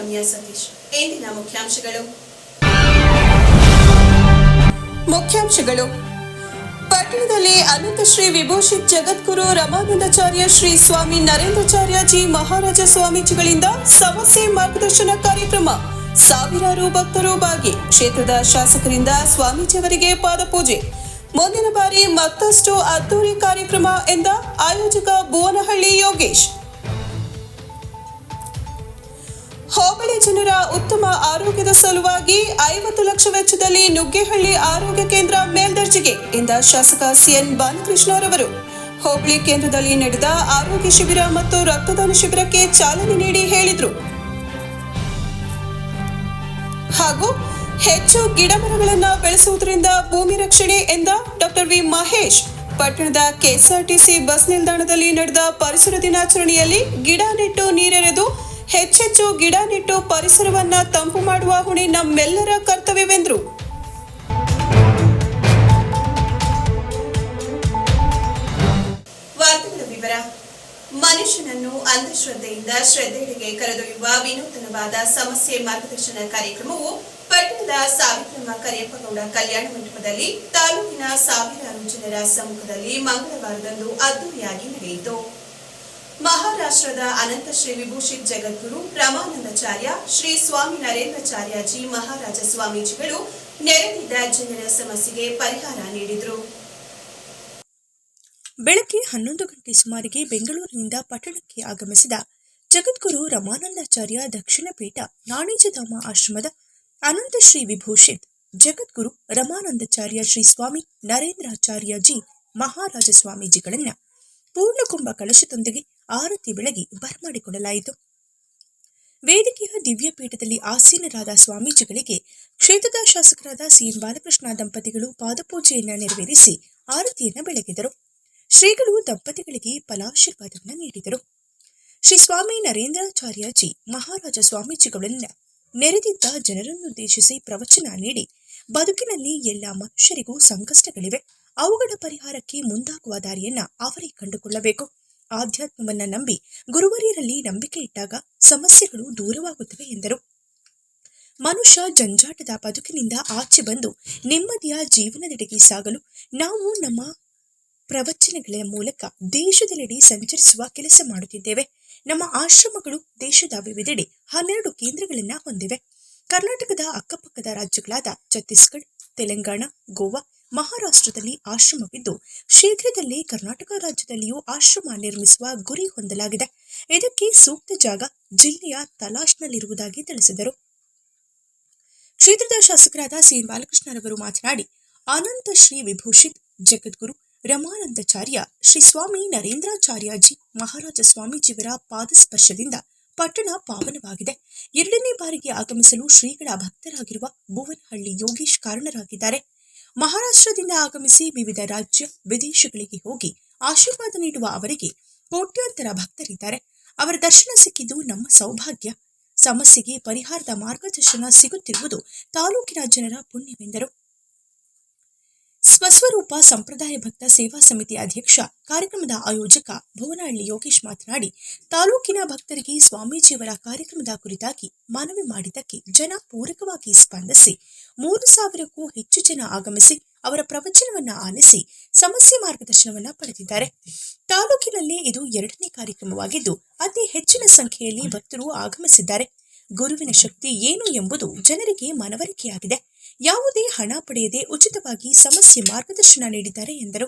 ರಮ್ಯಾ ಸತೀಶ್. ಇಂದಿನ ಮುಖ್ಯಾಂಶಗಳು. ಮುಖ್ಯಾಂಶಗಳು. ಪಟ್ಟಣದಲ್ಲಿ ಅನಂತ ಶ್ರೀ ವಿಭೂಷಿತ್ ಜಗದ್ಗುರು ರಮಾನಂದಾಚಾರ್ಯ ಶ್ರೀ ಸ್ವಾಮಿ ನರೇಂದ್ರಾಚಾರ್ಯಜಿ ಮಹಾರಾಜ ಸ್ವಾಮೀಜಿಗಳಿಂದ ಸಮಸ್ಯೆ ಮಾರ್ಗದರ್ಶನ ಕಾರ್ಯಕ್ರಮ. ಸಾವಿರಾರು ಭಕ್ತರು ಭಾಗಿ ಕ್ಷೇತ್ರದ ಶಾಸಕರಿಂದ ಸ್ವಾಮೀಜಿಯವರಿಗೆ ಪಾದಪೂಜೆ. ಮುಂದಿನ ಬಾರಿ ಮತ್ತಷ್ಟು ಅದ್ದೂರಿ ಕಾರ್ಯಕ್ರಮ ಎಂದ ಆಯೋಜಕ ಭುವನಹಳ್ಳಿ ಯೋಗೇಶ್. ಜನರ ಉತ್ತಮ ಆರೋಗ್ಯದ ಸಲುವಾಗಿ ಐವತ್ತು ಲಕ್ಷ ವೆಚ್ಚದಲ್ಲಿ ನುಗ್ಗೇಹಳ್ಳಿ ಆರೋಗ್ಯ ಕೇಂದ್ರ ಮೇಲ್ದರ್ಜೆಗೆ ಎಂದ ಶಾಸಕ ಸಿಎನ್ ಬಾಲಕೃಷ್ಣರವರು ಹೋಬಳಿ ಕೇಂದ್ರದಲ್ಲಿ ನಡೆದ ಆರೋಗ್ಯ ಶಿಬಿರ ಮತ್ತು ರಕ್ತದಾನ ಶಿಬಿರಕ್ಕೆ ಚಾಲನೆ ನೀಡಿ ಹೇಳಿದರು. ಹಾಗೂ ಹೆಚ್ಚು ಗಿಡಮರಗಳನ್ನು ಬೆಳೆಸುವುದರಿಂದ ಭೂಮಿ ರಕ್ಷಣೆ ಎಂದ ಡಾಕ್ಟರ್ ವಿ ಮಹೇಶ್, ಪಟ್ಟಣದ ಕೆಎಸ್ಆರ್ಟಿಸಿ ಬಸ್ ನಿಲ್ದಾಣದಲ್ಲಿ ನಡೆದ ಪರಿಸರ ದಿನಾಚರಣೆಯಲ್ಲಿ ಗಿಡ ನೆಟ್ಟು ನೀರೆರೆದು ಹೆಚ್ಚೆಚ್ಚು ಗಿಡ ನೆಟ್ಟು ಪರಿಸರವನ್ನ ತಂಪು ಮಾಡುವ ಹೊಣೆ ನಮ್ಮೆಲ್ಲರ ಕರ್ತವ್ಯವೆಂದರು. ವಿವರ. ಮನುಷ್ಯನನ್ನು ಅಂಧಶ್ರದ್ಧೆಯಿಂದ ಶ್ರದ್ಧೆಗೆ ಕರೆದೊಯ್ಯುವ ವಿನೂತನವಾದ ಸಮಸ್ಯೆ ಮಾರ್ಗದರ್ಶನ ಕಾರ್ಯಕ್ರಮವು ಪಟ್ಟಣದ ಸಾವಿತ್ರಮ್ಮ ಕರಿಯಪ್ಪಗೌಡ ಕಲ್ಯಾಣ ಮಂಟಪದಲ್ಲಿ ತಾಲೂಕಿನ ಸಾವಿರಾರು ಜನರ ಸಮ್ಮುಖದಲ್ಲಿ ಮಂಗಳವಾರದಂದು ಅದ್ದೂರಿಯಾಗಿ ನಡೆಯಿತು. ಮಹಾರಾಷ್ಟ್ರದ ಅನಂತ ಶ್ರೀ ವಿಭೂಷಿತ್ ಜಗದ್ಗುರು ರಮಾನಂದಾಚಾರ್ಯ ಶ್ರೀ ಸ್ವಾಮಿ ನರೇಂದ್ರಾಚಾರ್ಯಜಿ ಮಹಾರಾಜ ಸ್ವಾಮೀಜಿಗಳು ನೆರೆದಿದ್ದ ಜನರ ಸಮಸ್ಯೆಗೆ ಪರಿಹಾರ ನೀಡಿದರು. ಬೆಳಗ್ಗೆ ಹನ್ನೊಂದು ಗಂಟೆ ಸುಮಾರಿಗೆ ಬೆಂಗಳೂರಿನಿಂದ ಪಟ್ಟಣಕ್ಕೆ ಆಗಮಿಸಿದ ಜಗದ್ಗುರು ರಮಾನಂದಾಚಾರ್ಯ ದಕ್ಷಿಣ ಪೀಠ ನಾಣಿಜಧಾಮ ಆಶ್ರಮದ ಅನಂತ ಶ್ರೀ ವಿಭೂಷಿತ್, ಜಗದ್ಗುರು ರಮಾನಂದಾಚಾರ್ಯ ಶ್ರೀ ಸ್ವಾಮಿ ನರೇಂದ್ರಾಚಾರ್ಯ ಜಿ ಮಹಾರಾಜ ಸ್ವಾಮೀಜಿಗಳನ್ನ ಪೂರ್ಣಕುಂಭ ಕಳಶದೊಂದಿಗೆ ಆರತಿ ಬೆಳಗಿ ಬರಮಾಡಿಕೊಳ್ಳಲಾಯಿತು. ವೇದಿಕೆಯ ದಿವ್ಯ ಪೀಠದಲ್ಲಿ ಆಸೀನರಾದ ಸ್ವಾಮೀಜಿಗಳಿಗೆ ಕ್ಷೇತ್ರದ ಶಾಸಕರಾದ ಸಿಎನ್ ಬಾಲಕೃಷ್ಣ ದಂಪತಿಗಳು ಪಾದಪೂಜೆಯನ್ನು ನೆರವೇರಿಸಿ ಆರತಿಯನ್ನು ಬೆಳಗಿದರು. ಶ್ರೀಗಳು ದಂಪತಿಗಳಿಗೆ ಫಲಾಶೀರ್ವಾದವನ್ನು ನೀಡಿದರು. ಶ್ರೀ ಸ್ವಾಮಿ ನರೇಂದ್ರಾಚಾರ್ಯಜಿ ಮಹಾರಾಜ ಸ್ವಾಮೀಜಿಗಳನ್ನ ನೆರೆದಿದ್ದ ಜನರನ್ನುದ್ದೇಶಿಸಿ ಪ್ರವಚನ ನೀಡಿ ಬದುಕಿನಲ್ಲಿ ಎಲ್ಲ ಮನುಷ್ಯರಿಗೂ ಸಂಕಷ್ಟಗಳಿವೆ. ಅವುಗಳ ಪರಿಹಾರಕ್ಕೆ ಮುಂದಾಗುವ ದಾರಿಯನ್ನ ಅವರೇ ಕಂಡುಕೊಳ್ಳಬೇಕು. ಆಧ್ಯಾತ್ಮವನ್ನ ನಂಬಿ ಗುರುವರಿಯರಲ್ಲಿ ನಂಬಿಕೆ ಇಟ್ಟಾಗ ಸಮಸ್ಯೆಗಳು ದೂರವಾಗುತ್ತವೆ ಎಂದರು. ಮನುಷ್ಯ ಜಂಜಾಟದ ಬದುಕಿನಿಂದ ಆಚೆ ಬಂದು ನೆಮ್ಮದಿಯ ಜೀವನದೆಡೆಗೆ ಸಾಗಲು ನಾವು ನಮ್ಮ ಪ್ರವಚನಗಳ ಮೂಲಕ ದೇಶದೆಲ್ಲೆಡೆ ಸಂಚರಿಸುವ ಕೆಲಸ ಮಾಡುತ್ತಿದ್ದೇವೆ. ನಮ್ಮ ಆಶ್ರಮಗಳು ದೇಶದ ವಿವಿಧೆಡೆ ಹನ್ನೆರಡು ಕೇಂದ್ರಗಳನ್ನು ಹೊಂದಿವೆ. ಕರ್ನಾಟಕದ ಅಕ್ಕಪಕ್ಕದ ರಾಜ್ಯಗಳಾದ ಛತ್ತೀಸ್ಗಢ, ತೆಲಂಗಾಣ, ಗೋವಾ ಮಹಾರಾಷ್ಟ್ರದಲ್ಲಿ ಆಶ್ರಮವಿದ್ದು, ಶೀಘ್ರದಲ್ಲೇ ಕರ್ನಾಟಕ ರಾಜ್ಯದಲ್ಲಿಯೂ ಆಶ್ರಮ ನಿರ್ಮಿಸುವ ಗುರಿ ಹೊಂದಲಾಗಿದೆ. ಇದಕ್ಕೆ ಸೂಕ್ತ ಜಾಗ ಜಿಲ್ಲೆಯ ತಲಾಶ್ನಲ್ಲಿರುವುದಾಗಿ ತಿಳಿಸಿದರು. ಕ್ಷೇತ್ರದ ಶಾಸಕರಾದ ಸಿ. ಬಾಲಕೃಷ್ಣರವರು ಮಾತನಾಡಿ, ಅನಂತ ಶ್ರೀ ವಿಭೂಷಿತ್, ಜಗದ್ಗುರು ರಮಾನಂದಾಚಾರ್ಯ, ಶ್ರೀ ಸ್ವಾಮಿ ನರೇಂದ್ರಾಚಾರ್ಯಜಿ ಮಹಾರಾಜ ಸ್ವಾಮೀಜಿಯವರ ಪಾದಸ್ಪರ್ಶದಿಂದ ಪಟ್ಟಣ ಪಾವನವಾಗಿದೆ. ಎರಡನೇ ಬಾರಿಗೆ ಆಗಮಿಸಲು ಶ್ರೀಗಳ ಭಕ್ತರಾಗಿರುವ ಭುವನಹಳ್ಳಿ ಯೋಗೀಶ್ ಕಾರಣರಾಗಿದ್ದಾರೆ. ಮಹಾರಾಷ್ಟ್ರದಿಂದ ಆಗಮಿಸಿ ವಿವಿಧ ರಾಜ್ಯ ವಿದೇಶಗಳಿಗೆ ಹೋಗಿ ಆಶೀರ್ವಾದ ನೀಡುವ ಅವರಿಗೆ ಕೋಟ್ಯಾಂತರ ಭಕ್ತರಿದ್ದಾರೆ. ಅವರ ದರ್ಶನ ಸಿಕ್ಕಿದ್ದು ನಮ್ಮ ಸೌಭಾಗ್ಯ. ಸಮಸ್ಯೆಗೆ ಪರಿಹಾರದ ಮಾರ್ಗದರ್ಶನ ಸಿಗುತ್ತಿರುವುದು ತಾಲೂಕಿನ ಜನರ ಪುಣ್ಯವೆಂದರು. ಸ್ವಸ್ವರೂಪ ಸಂಪ್ರದಾಯ ಭಕ್ತ ಸೇವಾ ಸಮಿತಿ ಅಧ್ಯಕ್ಷ, ಕಾರ್ಯಕ್ರಮದ ಆಯೋಜಕ ಭುವನಹಳ್ಳಿ ಯೋಗೇಶ್ ಮಾತನಾಡಿ, ತಾಲೂಕಿನ ಭಕ್ತರಿಗೆ ಸ್ವಾಮೀಜಿಯವರ ಕಾರ್ಯಕ್ರಮದ ಕುರಿತಾಗಿ ಮನವಿ ಮಾಡಿದ್ದಕ್ಕೆ ಜನ ಪೂರಕವಾಗಿ ಸ್ಪಂದಿಸಿ, ಮೂರು ಸಾವಿರಕ್ಕೂ ಹೆಚ್ಚು ಜನ ಆಗಮಿಸಿ ಅವರ ಪ್ರವಚನವನ್ನ ಆಲಿಸಿ ಸಮಸ್ಯೆ ಮಾರ್ಗದರ್ಶನವನ್ನ ಪಡೆದಿದ್ದಾರೆ. ತಾಲೂಕಿನಲ್ಲಿ ಇದು ಎರಡನೇ ಕಾರ್ಯಕ್ರಮವಾಗಿದ್ದು, ಅತಿ ಹೆಚ್ಚಿನ ಸಂಖ್ಯೆಯಲ್ಲಿ ಭಕ್ತರು ಆಗಮಿಸಿದ್ದಾರೆ. ಗುರುವಿನ ಶಕ್ತಿ ಏನು ಎಂಬುದು ಜನರಿಗೆ ಮನವರಿಕೆಯಾಗಿದೆ. ಯಾವುದೇ ಹಣ ಪಡೆಯದೆ ಉಚಿತವಾಗಿ ಸಮಸ್ಯೆ ಮಾರ್ಗದರ್ಶನ ನೀಡಿದ್ದಾರೆ ಎಂದರು.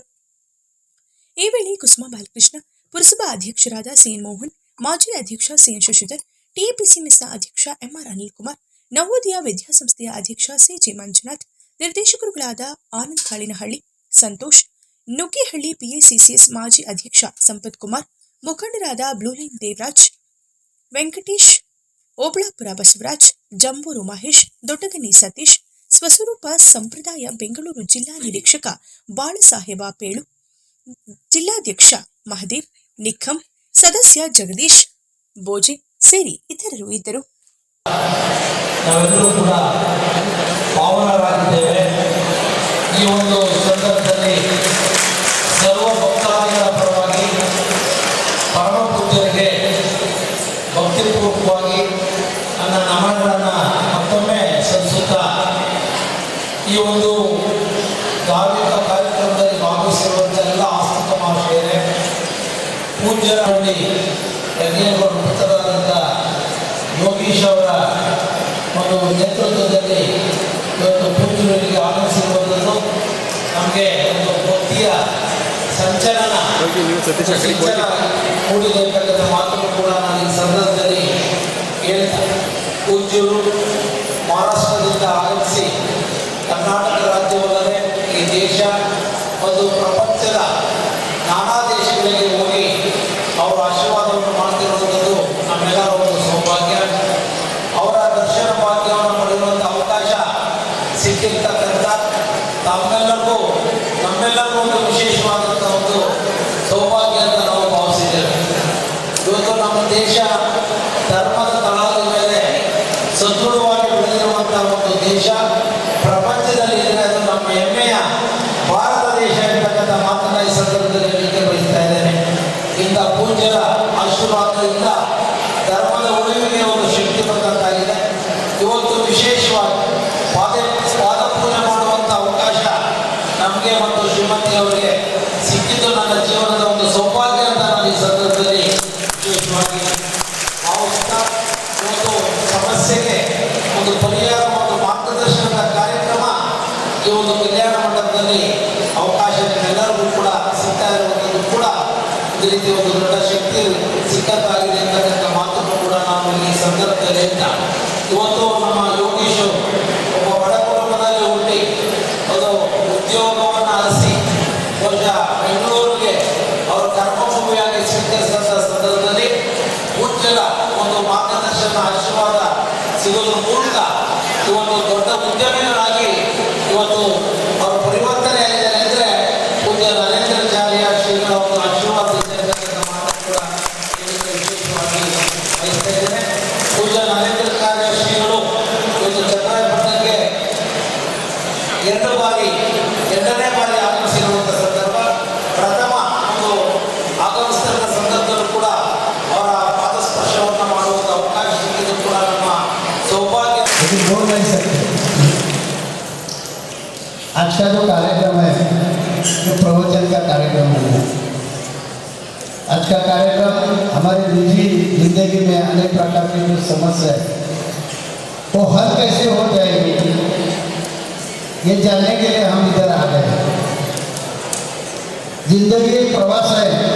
ಈ ವೇಳೆ ಕುಸುಮಾ ಬಾಲಕೃಷ್ಣ, ಪುರಸಭಾ ಅಧ್ಯಕ್ಷರಾದ ಸಿಎನ್ ಮೋಹನ್, ಮಾಜಿ ಅಧ್ಯಕ್ಷ ಸಿಎನ್ ಶಶಿಧರ್ ಟಿಎಪಿಸಿಎಂಎಸ್ನ ಅಧ್ಯಕ್ಷ ಎಂಆರ್ ಅನಿಲ್ ಕುಮಾರ್ ನವೋದಯ ವಿದ್ಯಾಸಂಸ್ಥೆಯ ಅಧ್ಯಕ್ಷ CG Manjunath, ನಿರ್ದೇಶಕರುಗಳಾದ Anand Kalinahalli, Santosh, Nuggehalli P A C C S ಮಾಜಿ ಅಧ್ಯಕ್ಷ ಸಂಪತ್ ಕುಮಾರ್, ಮುಖಂಡರಾದ ಬ್ಲೂಲೈನ್ ದೇವರಾಜ್, ವೆಂಕಟೇಶ್, ಓಬಳಾಪುರ ಬಸವರಾಜ್, ಜಂಬೂರು ಮಹೇಶ್ ದೊಡ್ಡಗನಿ ಸತೀಶ್ ಸ್ವಸ್ವರೂಪ ಸಂಪ್ರದಾಯ ಬೆಂಗಳೂರು ಜಿಲ್ಲಾ ನಿರೀಕ್ಷಕ ಬಾಳಸಾಹೇಬ ಪೇಳು. ಜಿಲ್ಲಾಧ್ಯಕ್ಷ ಮಹದೇವ್, ನಿಖಂ, ಸದಸ್ಯ ಜಗದೀಶ್ ಬೋಜೆ ಸೇರಿ ಇತರರು ಇದ್ದರು. ಪಾವನರಾಗಿದ್ದೇವೆ ಈ ಒಂದು ಸಂದರ್ಭದಲ್ಲಿ ಸರ್ವ ಭಕ್ತಾದಿಗಳ ಪರವಾಗಿ ಪರಮ ಪೂಜ್ಯರಿಗೆ ಭಕ್ತಿಪೂರ್ವಕವಾಗಿ ನನ್ನ ನಮನಗಳನ್ನು ಮತ್ತೊಮ್ಮೆ ಸಲ್ಲಿಸುತ್ತಾ ಈ ಒಂದು ಧಾರ್ಮಿಕ ಕಾರ್ಯಕ್ರಮದಲ್ಲಿ ಭಾಗವಹಿಸಿರುವಂಥ ಎಲ್ಲ ಆಸ್ತಿಕ ಮಹಾಶಯರೇ ಪೂಜ್ಯರಲ್ಲಿ ಯಜ್ಞೇಗೌಡ ಪುತ್ರರಾದಂಥ ಯೋಗೀಶ್ ಅವರ ಒಂದು ನೇತೃತ್ವದಲ್ಲಿ ಇವತ್ತು ಪೂಜ್ಯರಿಗೆ ಆಗಮಿಸಿರುವಂಥದ್ದು ನಮಗೆ ಒಂದು ಭಕ್ತಿಯ ಸತೀಶ್ ಮೂಡಿದೆ ಅಂತಕ್ಕಂಥ ಮಾತನ್ನು ಕೂಡ ಈ ಸಂದರ್ಭದಲ್ಲಿ ಮಹಾರಾಷ್ಟ್ರದಿಂದ ಆಗಮಿಸಿ ಕರ್ನಾಟಕ ರಾಜ್ಯವಲ್ಲದೆ ಈ ದೇಶ ಒಂದು ಪ್ರಪಂಚದ ನಾನಾ ದೇಶಗಳಿಗೆ ಹೋಗಿ ಅವರ ಆಶೀರ್ವಾದವನ್ನು ಮಾಡ್ತಿರುವಂಥದ್ದು ನಮ್ಮೆಲ್ಲರ ಒಂದು ಸೌಭಾಗ್ಯ ಅವರ ದರ್ಶನ ಭಾಗ್ಯವನ್ನು ಪಡೆಯುವಂಥ ಅವಕಾಶ ಸಿಕ್ಕಿರ್ತಕ್ಕಂಥ ತಮ್ಮೆಲ್ಲರಿಗೂ ನಮ್ಮೆಲ್ಲರಿಗೂ ಒಂದು ವಿಶೇಷವಾದಂಥ ಒಂದು ಸೌಭಾಗ್ಯ ಅಂತ ನಾವು ಭಾವಿಸಿದ್ದೇವೆ ಇವತ್ತು ನಮ್ಮ ದೇಶ ಧರ್ಮದ ತಳದ ಮೇಲೆ ಸದೃಢವಾಗಿ ಬೆಳೆದಿರುವಂಥ ಒಂದು ದೇಶ ಪ್ರಪಂಚದಲ್ಲಿ ಇದ್ರೆ ಅದು ನಮ್ಮ ಹೆಮ್ಮೆಯ ಭಾರತ ದೇಶ ಎಂಬತಕ್ಕಂಥ ಮಾತನ್ನ ಈ ಸಂದರ್ಭದಲ್ಲಿ ಹೇಳಲಿಕ್ಕೆ ಬಯಸ್ತಾ ಇದ್ದೇನೆ ಇಂಥ ಪೂಜ್ಯರ ಆಶೀರ್ವಾದದಿಂದ ಧರ್ಮದ ಉಳಿವಿಗೆ ಒಂದು ಶಕ್ತಿ ಬಂದಂತಾಗಿದೆ ಇವತ್ತು ವಿಶೇಷವಾಗಿ ಪಾದ ಪಾದ ಪೂಜೆ ಮಾಡುವಂಥ ಅವಕಾಶ ನಮಗೆ ಮತ್ತು ಶ್ರೀಮತಿ ಅವರಿಗೆ ಸಿಕ್ಕಿದ್ದು ನನ್ನ ಜೀವನದ ಒಂದು ಸೌಭಾಗ್ಯ ಅಂತ ನಾನು ಈ ಸಂದರ್ಭದಲ್ಲಿ ವಿಶೇಷವಾಗಿ का जो कार्यक्रम है, जो प्रवचन का कार्यक्रम है। आज का कार्यक्रम हमारे निजी ज़िंदगी में अनेक प्रकार की जो समस्या है, वो हल कैसे हो जाएगी, ये जानने के लिए हम इधर आ गए ज़िंदगी प्रवास है।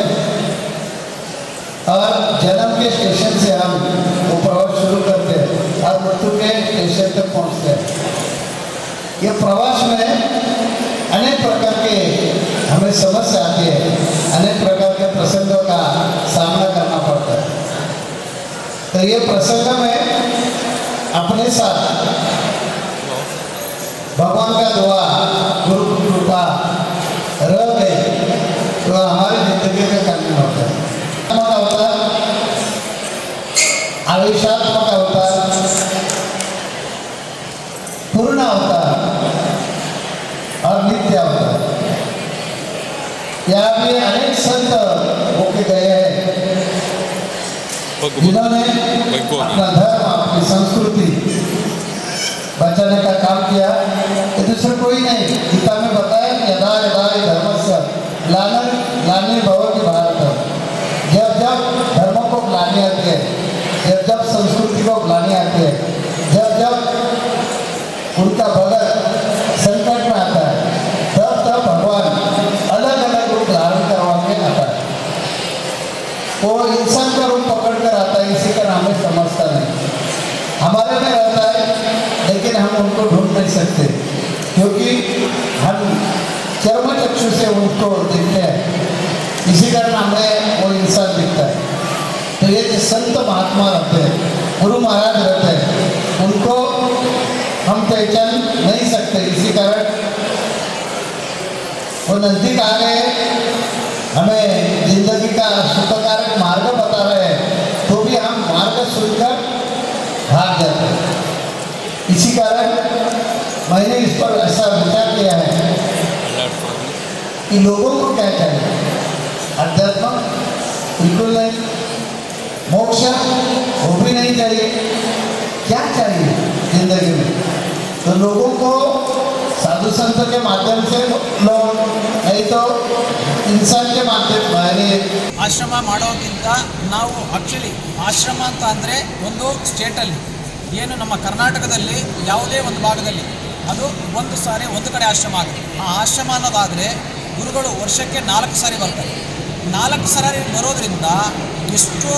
प्रकार के हमें समस्या आती है. अनेक प्रकार के प्रसंगों का सामना करना पड़ता है. तो ये प्रसंग में अपने साथ भगवान का दुआ गुरु की कृपा रह गए तो हमारी जिंदगी में करना होता है. आत्मक अवतार यहाँ भी अनेक संत होके गए हैं। जिन्होंने अपना धर्म अपनी संस्कृति बचाने का काम किया। ये दूसरे कोई नहीं गीता में बताया कि यदा यदा हि धर्मस्य ग्लानि ग्लानि भवति भारत। जब जब धर्म को ग्लानि आती है जब जब संस्कृति को ग्लानि आती है जब जब उनका भगत संकट में आता है तब तब भगवान अलग अलग रूप धारण करवा के आता है वो इंसान का रूप पकड़ कर आता है इसी का हमें समझता नहीं हमारे में रहता है लेकिन हम उनको ढूंढ नहीं सकते, क्योंकि हम चर्म चक्षु से उनको देखते हैं। इसी कारण हमें वो इंसान दिखता है। तो ये जो संत महात्मा रहते हैं, गुरु महाराज रहते हैं, उनको हम पहचान नहीं सकते। इसी कारण वो नज़दीक आ गए मैंने इस पर ऐसा विचार किया है कि लोगों को क्या चाहिए अध्यात्म बिल्कुल नहीं मोक्ष वो भी चाहिए क्या चाहिए जिंदगी में तो लोगों को साधु संत के माध्यम से लोग नहीं तो इंसान के माध्यम यानी ಆಶ್ರಮ ಮಾಡೋಕ್ಕಿಂತ ನಾವು ಆ್ಯಕ್ಚುಲಿ ಆಶ್ರಮ ಅಂತ ಅಂದರೆ ಒಂದು ಸ್ಟೇಟಲ್ಲಿ ಏನು ನಮ್ಮ ಕರ್ನಾಟಕದಲ್ಲಿ ಯಾವುದೇ ಒಂದು ಭಾಗದಲ್ಲಿ ಅದು ಒಂದು ಸಾರಿ ಒಂದು ಕಡೆ ಆಶ್ರಮ ಆಗುತ್ತೆ. ಆ ಆಶ್ರಮ ಅನ್ನೋದಾದರೆ ಗುರುಗಳು ವರ್ಷಕ್ಕೆ ನಾಲ್ಕು ಸಾರಿ ಬರ್ತಾರೆ. ನಾಲ್ಕು ಸಾರಿ ಬರೋದ್ರಿಂದ ಎಷ್ಟೋ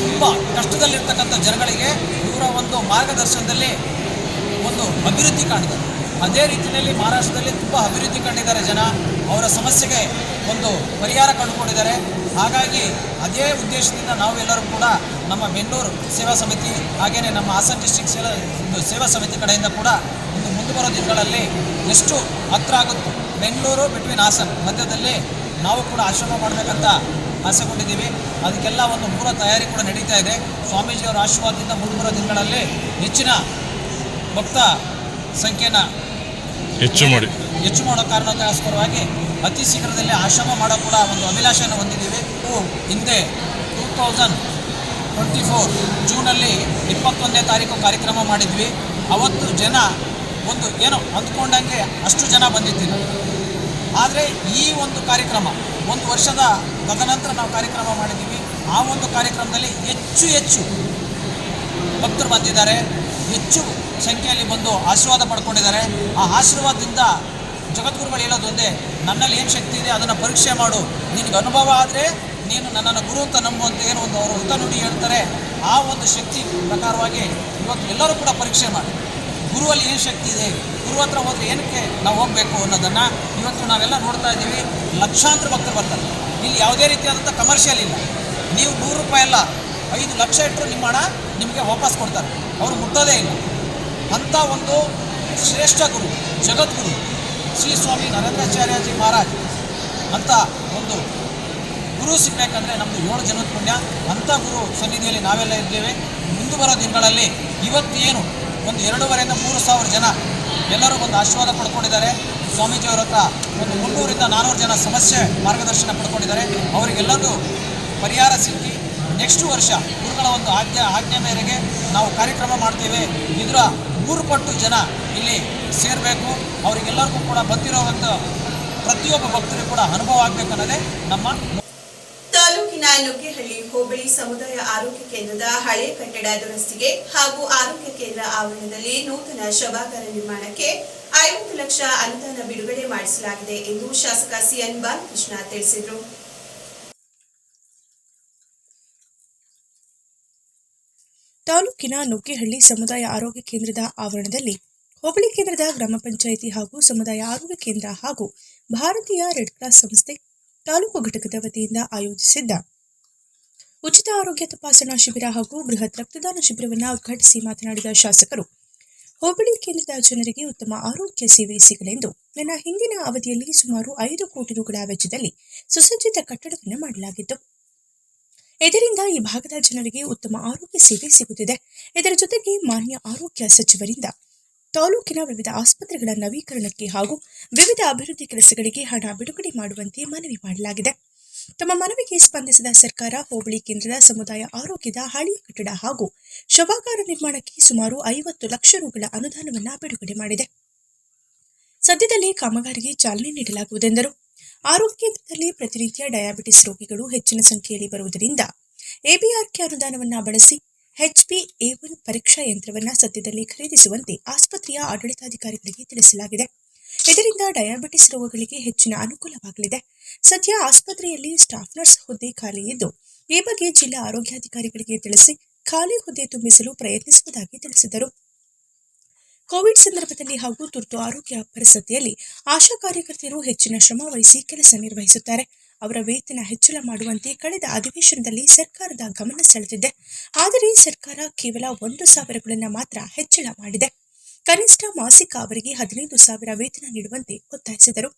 ತುಂಬ ಕಷ್ಟದಲ್ಲಿರ್ತಕ್ಕಂಥ ಜನಗಳಿಗೆ ಇವರ ಒಂದು ಮಾರ್ಗದರ್ಶನದಲ್ಲಿ ಒಂದು ಅಭಿವೃದ್ಧಿ ಕಾಣ್ತಾರೆ ಅದೇ ರೀತಿಯಲ್ಲಿ ಮಹಾರಾಷ್ಟ್ರದಲ್ಲಿ ತುಂಬ ಅಭಿವೃದ್ಧಿ ಕಂಡಿದ್ದಾರೆ ಜನ. ಅವರ ಸಮಸ್ಯೆಗೆ ಒಂದು ಪರಿಹಾರ ಕಂಡುಕೊಂಡಿದ್ದಾರೆ. ಹಾಗಾಗಿ ಅದೇ ಉದ್ದೇಶದಿಂದ ನಾವೆಲ್ಲರೂ ಕೂಡ ನಮ್ಮ ಬೆನ್ನೂರು ಸೇವಾ ಸಮಿತಿ ಹಾಗೆಯೇ ನಮ್ಮ ಹಾಸನ ಡಿಸ್ಟ್ರಿಕ್ಟ್ ಸೇವಾ ಒಂದು ಸೇವಾ ಸಮಿತಿ ಕಡೆಯಿಂದ ಕೂಡ ಒಂದು ಮುಂದೆ ಬರೋ ದಿನಗಳಲ್ಲಿ ಎಷ್ಟು ಹತ್ರ ಆಗುತ್ತೆ. ಬೆಂಗಳೂರು ಬಿಟ್ವೀನ್ ಹಾಸನ್ ಮಧ್ಯದಲ್ಲಿ ನಾವು ಕೂಡ ಆಶ್ರಮ ಮಾಡಬೇಕಂತ ಆಸೆಗೊಂಡಿದ್ದೀವಿ. ಅದಕ್ಕೆಲ್ಲ ಒಂದು ಮೂಲ ತಯಾರಿ ಕೂಡ ನಡೀತಾ ಇದೆ. ಸ್ವಾಮೀಜಿಯವರ ಆಶೀರ್ವಾದದಿಂದ ಮುಂದೆ ಬರೋ ದಿನಗಳಲ್ಲಿ ಹೆಚ್ಚಿನ ಭಕ್ತ ಸಂಖ್ಯೆನ ಹೆಚ್ಚು ಮಾಡಿ. ಹೆಚ್ಚು ಮಾಡೋ ಕಾರಣಕ್ಕೋಸ್ಕರವಾಗಿ ಅತಿ ಶೀಘ್ರದಲ್ಲಿ ಆಶ್ರಮ ಮಾಡೋ ಕೂಡ ಒಂದು ಅಭಿಲಾಷೆಯನ್ನು ಹೊಂದಿದ್ದೀವಿ. ಹಿಂದೆ ಟೂ ತೌಸಂಡ್ ಟ್ವೆಂಟಿ ಫೋರ್ ಜೂನಲ್ಲಿ ಇಪ್ಪತ್ತೊಂದನೇ ತಾರೀಕು ಕಾರ್ಯಕ್ರಮ ಮಾಡಿದ್ವಿ. ಅವತ್ತು ಜನ ಒಂದು ಏನೋ ಅಂದ್ಕೊಂಡಂಗೆ ಅಷ್ಟು ಜನ ಬಂದಿದ್ದೀನಿ ಆದರೆ ಈ ಒಂದು ಕಾರ್ಯಕ್ರಮ, ಒಂದು ವರ್ಷದ ತದನಂತರ ನಾವು ಕಾರ್ಯಕ್ರಮ ಮಾಡಿದ್ದೀವಿ. ಆ ಒಂದು ಕಾರ್ಯಕ್ರಮದಲ್ಲಿ ಹೆಚ್ಚು ಹೆಚ್ಚು ಭಕ್ತರು ಬಂದಿದ್ದಾರೆ. ಹೆಚ್ಚು ಸಂಖ್ಯೆಯಲ್ಲಿ ಬಂದು ಆಶೀರ್ವಾದ ಪಡ್ಕೊಂಡಿದ್ದಾರೆ. ಆ ಆಶೀರ್ವಾದದಿಂದ ಜಗದ್ಗುರುಗಳು ಹೇಳೋದು ಒಂದೇ, ನನ್ನಲ್ಲಿ ಏನು ಶಕ್ತಿ ಇದೆ ಅದನ್ನು ಪರೀಕ್ಷೆ ಮಾಡು. ನಿನಗೆ ಅನುಭವ ಆದರೆ ನೀನು ನನ್ನನ್ನು ಗುರು ಅಂತ ನಂಬು ಅಂತ ಏನು ಒಂದು ಅವರು ಹುತ ನುಡಿ ಹೇಳ್ತಾರೆ. ಆ ಒಂದು ಶಕ್ತಿ ಪ್ರಕಾರವಾಗಿ ಇವತ್ತು ಎಲ್ಲರೂ ಕೂಡ ಪರೀಕ್ಷೆ ಮಾಡಿ. ಗುರುವಲ್ಲಿ ಏನು ಶಕ್ತಿ ಇದೆ? ಗುರು ಹತ್ರ ಹೋದರೆ ಏನಕ್ಕೆ ನಾವು ಹೋಗಬೇಕು ಅನ್ನೋದನ್ನು ಇವತ್ತು ನಾವೆಲ್ಲ ನೋಡ್ತಾ ಇದ್ದೀವಿ. ಲಕ್ಷಾಂತರ ಭಕ್ತರು ಬರ್ತಾರೆ. ಇಲ್ಲಿ ಯಾವುದೇ ರೀತಿಯಾದಂಥ ಕಮರ್ಷಿಯಲ್ ಇಲ್ಲ. ನೀವು ನೂರು ರೂಪಾಯಿ ಅಲ್ಲ, ಐದು ಲಕ್ಷ ಇಟ್ಟರು ನಿಮ್ಮ ಹಣ ನಿಮಗೆ ವಾಪಸ್ ಕೊಡ್ತಾರೆ. ಅವರು ಮುಟ್ಟೋದೇ ಇಲ್ಲ. ಅಂಥ ಒಂದು ಶ್ರೇಷ್ಠ ಗುರು, ಜಗದ್ಗುರು. ಶ್ರೀ ಸ್ವಾಮಿ ನರೇಂದ್ರಾಚಾರ್ಯಜಿ ಮಹಾರಾಜ್ ಅಂತ ಒಂದು ಗುರು ಸಿಗಬೇಕಂದ್ರೆ ನಮ್ಮದು ಏಳು ಜನದ ಪುಣ್ಯ ಅಂಥ ಗುರು ಸನ್ನಿಧಿಯಲ್ಲಿ ನಾವೆಲ್ಲ ಇದ್ದೇವೆ. ಮುಂದೆ ಬರೋ ದಿನಗಳಲ್ಲಿ ಏನು? ಒಂದು ಎರಡೂವರೆಯಿಂದ ಮೂರು ಸಾವಿರ ಜನ ಎಲ್ಲರೂ ಒಂದು ಆಶೀರ್ವಾದ ಪಡ್ಕೊಂಡಿದ್ದಾರೆ. ಸ್ವಾಮೀಜಿಯವರ ಹತ್ರ ಒಂದು ಮುನ್ನೂರಿಂದ ನಾನ್ನೂರು ಜನ ಸಮಸ್ಯೆ ಮಾರ್ಗದರ್ಶನ ಪಡ್ಕೊಂಡಿದ್ದಾರೆ. ಅವರಿಗೆಲ್ಲರಿಗೂ ಪರಿಹಾರ ಸಿಕ್ಕಿ ನೆಕ್ಸ್ಟ್ ವರ್ಷ ಗುರುಗಳ ಒಂದು ಆಜ್ಞೆ ಆಜ್ಞೆ ಮೇರೆಗೆ ನಾವು ಕಾರ್ಯಕ್ರಮ ಮಾಡ್ತೇವೆ. ಇದರ ಮೂರು ಪಟ್ಟು ಜನ ಇಲ್ಲಿ ಸೇರಬೇಕು. ಅವರಿಗೆಲ್ಲರಿಗೂ ಕೂಡ ಬಂದಿರೋವಂಥ ಪ್ರತಿಯೊಬ್ಬ ಭಕ್ತರಿಗೂ ಕೂಡ ಅನುಭವ ಆಗಬೇಕನ್ನೋದೇ ನಮ್ಮ ತಾಲೂಕಿನ ನುಗ್ಗೆಹಳ್ಳಿ ಹೋಬಳಿ ಸಮುದಾಯ ಆರೋಗ್ಯ ಕೇಂದ್ರದ ಹಳೆ ಕಟ್ಟಡ ದುರಸ್ತಿಗೆ ಹಾಗೂ ಆರೋಗ್ಯ ಕೇಂದ್ರ ಆವರಣದಲ್ಲಿ ನೂತನ ಶವಾಗಾರ ನಿರ್ಮಾಣಕ್ಕೆ ಐವತ್ತು ಲಕ್ಷ ಅನುದಾನ ಬಿಡುಗಡೆ ಮಾಡಿಸಲಾಗಿದೆ ಎಂದು ಶಾಸಕ ಸಿಎನ್ ಬಾಲಕೃಷ್ಣ ತಿಳಿಸಿದರು. ತಾಲೂಕಿನ ನುಗ್ಗೆಹಳ್ಳಿ ಸಮುದಾಯ ಆರೋಗ್ಯ ಕೇಂದ್ರದ ಆವರಣದಲ್ಲಿ ಹೋಬಳಿ ಕೇಂದ್ರದ ಗ್ರಾಮ ಪಂಚಾಯಿತಿ ಹಾಗೂ ಸಮುದಾಯ ಆರೋಗ್ಯ ಕೇಂದ್ರ ಹಾಗೂ ಭಾರತೀಯ ರೆಡ್ ಕ್ರಾಸ್ ಸಂಸ್ಥೆ ತಾಲೂಕು ಘಟಕದ ವತಿಯಿಂದ ಆಯೋಜಿಸಿದ್ದ ಉಚಿತ ಆರೋಗ್ಯ ತಪಾಸಣಾ ಶಿಬಿರ ಹಾಗೂ ಬೃಹತ್ ರಕ್ತದಾನ ಶಿಬಿರವನ್ನು ಉದ್ಘಾಟಿಸಿ ಮಾತನಾಡಿದ ಶಾಸಕರು, ಹೋಬಳಿ ಕೇಂದ್ರದ ಜನರಿಗೆ ಉತ್ತಮ ಆರೋಗ್ಯ ಸೇವೆ ಸಿಗಲೆಂದು ನನ್ನ ಹಿಂದಿನ ಅವಧಿಯಲ್ಲಿ ಸುಮಾರು ಐದು ಕೋಟಿ ರುಗಳ ವೆಚ್ಚದಲ್ಲಿ ಸುಸಜ್ಜಿತ ಕಟ್ಟಡವನ್ನು ಮಾಡಲಾಗಿತ್ತು. ಇದರಿಂದ ಈ ಭಾಗದ ಜನರಿಗೆ ಉತ್ತಮ ಆರೋಗ್ಯ ಸೇವೆ ಸಿಗುತ್ತಿದೆ. ಇದರ ಜೊತೆಗೆ ಮಾನ್ಯ ಆರೋಗ್ಯ ಸಚಿವರಿಂದ ತಾಲೂಕಿನ ವಿವಿಧ ಆಸ್ಪತ್ರೆಗಳ ನವೀಕರಣಕ್ಕೆ ಹಾಗೂ ವಿವಿಧ ಅಭಿವೃದ್ಧಿ ಕೆಲಸಗಳಿಗೆ ಹಣ ಬಿಡುಗಡೆ ಮಾಡುವಂತೆ ಮನವಿ ಮಾಡಲಾಗಿದೆ. ತಮ್ಮ ಮನವಿಗೆ ಸ್ಪಂದಿಸಿದ ಸರ್ಕಾರ, ಹೋಬಳಿ ಕೇಂದ್ರದ ಸಮುದಾಯ ಆರೋಗ್ಯದ ಹಳೆಯ ಕಟ್ಟಡ ಹಾಗೂ ಶವಾಗಾರ ನಿರ್ಮಾಣಕ್ಕೆ ಸುಮಾರು ಐವತ್ತು ಲಕ್ಷ ರೂಗಳ ಅನುದಾನವನ್ನು ಬಿಡುಗಡೆ ಮಾಡಿದೆ. ಸದ್ಯದಲ್ಲೇ ಕಾಮಗಾರಿಗೆ ಚಾಲನೆ ನೀಡಲಾಗುವುದೆಂದರು. ಆರೋಗ್ಯ ಕೇಂದ್ರದಲ್ಲಿ ಪ್ರತಿನಿತ್ಯ ಡಯಾಬಿಟಿಸ್ ರೋಗಿಗಳು ಹೆಚ್ಚಿನ ಸಂಖ್ಯೆಯಲ್ಲಿ ಬರುವುದರಿಂದ ಎಬಿಆರ್ಕೆ ಅನುದಾನವನ್ನು ಬಳಸಿ ಎ ಒನ್ ಪರೀಕ್ಷಾ ಯಂತ್ರವನ್ನು ಸದ್ಯದಲ್ಲಿ ಖರೀದಿಸುವಂತೆ ಆಸ್ಪತ್ರೆಯ ಆಡಳಿತಾಧಿಕಾರಿಗಳಿಗೆ ತಿಳಿಸಲಾಗಿದೆ. ಇದರಿಂದ ಡಯಾಬಿಟಿಸ್ ರೋಗಗಳಿಗೆ ಹೆಚ್ಚಿನ ಅನುಕೂಲವಾಗಲಿದೆ. ಸದ್ಯ ಆಸ್ಪತ್ರೆಯಲ್ಲಿ ಸ್ಟಾಫ್ ನರ್ಸ್ ಹುದ್ದೆ ಖಾಲಿ ಇದ್ದು, ಈ ಬಗ್ಗೆ ಜಿಲ್ಲಾ ಆರೋಗ್ಯಾಧಿಕಾರಿಗಳಿಗೆ ತಿಳಿಸಿ ಖಾಲಿ ಹುದ್ದೆ ತುಂಬಿಸಲು ಪ್ರಯತ್ನಿಸುವುದಾಗಿ ತಿಳಿಸಿದರು. ಕೋವಿಡ್ ಸಂದರ್ಭದಲ್ಲಿ ಹಾಗೂ ತುರ್ತು ಆರೋಗ್ಯ ಪರಿಸ್ಥಿತಿಯಲ್ಲಿ ಆಶಾ ಕಾರ್ಯಕರ್ತೆಯರು ಹೆಚ್ಚಿನ ಶ್ರಮ ವಹಿಸಿ ಕೆಲಸ ನಿರ್ವಹಿಸುತ್ತಾರೆ. ಅವರ ವೇತನ ಹೆಚ್ಚಳ ಮಾಡುವಂತೆ ಕಳೆದ ಅಧಿವೇಶನದಲ್ಲಿ ಸರ್ಕಾರದ ಗಮನ ಸೆಳೆದಿದೆ. ಆದರೆ ಸರ್ಕಾರ ಕೇವಲ ಒಂದು ಸಾವಿರಗಳನ್ನು ಮಾತ್ರ ಹೆಚ್ಚಳ ಮಾಡಿದೆ. ಕನಿಷ್ಠ ಮಾಸಿಕ ಅವರಿಗೆ ಹದಿನೈದು ಸಾವಿರ ವೇತನ ನೀಡುವಂತೆ ಒತ್ತಾಯಿಸಿದರು.